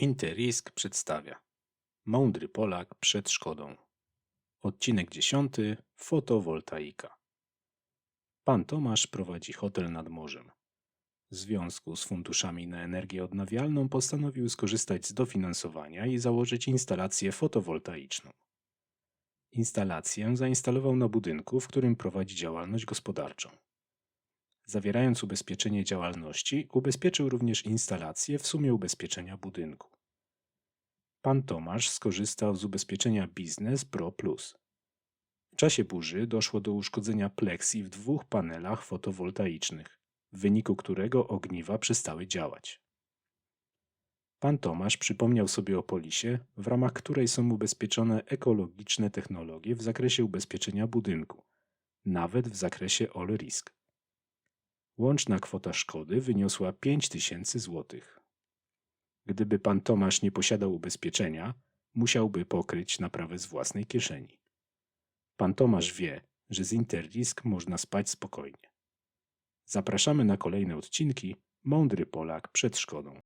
Interisk przedstawia Mądry Polak przed szkodą. Odcinek 10. Fotowoltaika. Pan Tomasz prowadzi hotel nad morzem. W związku z funduszami na energię odnawialną postanowił skorzystać z dofinansowania i założyć instalację fotowoltaiczną. Instalację zainstalował na budynku, w którym prowadzi działalność gospodarczą. Zawierając ubezpieczenie działalności, ubezpieczył również instalację w sumie ubezpieczenia budynku. Pan Tomasz skorzystał z ubezpieczenia Biznes Pro Plus. W czasie burzy doszło do uszkodzenia pleksji w dwóch panelach fotowoltaicznych, w wyniku którego ogniwa przestały działać. Pan Tomasz przypomniał sobie o polisie, w ramach której są ubezpieczone ekologiczne technologie w zakresie ubezpieczenia budynku, nawet w zakresie all risk. Łączna kwota szkody wyniosła 5000 zł. Gdyby pan Tomasz nie posiadał ubezpieczenia, musiałby pokryć naprawę z własnej kieszeni. Pan Tomasz wie, że z Interrisk można spać spokojnie. Zapraszamy na kolejne odcinki Mądry Polak przed szkodą.